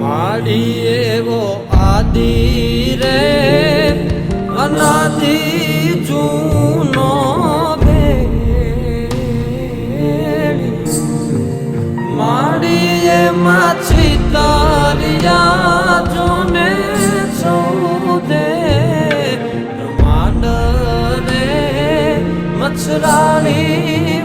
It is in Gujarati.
માડી એવો આદિ રે, અનાદિ જૂનો માડી એ માછી તારિયા જોને સૌદે બ્રહ્માંડ રે મચ્છરાણી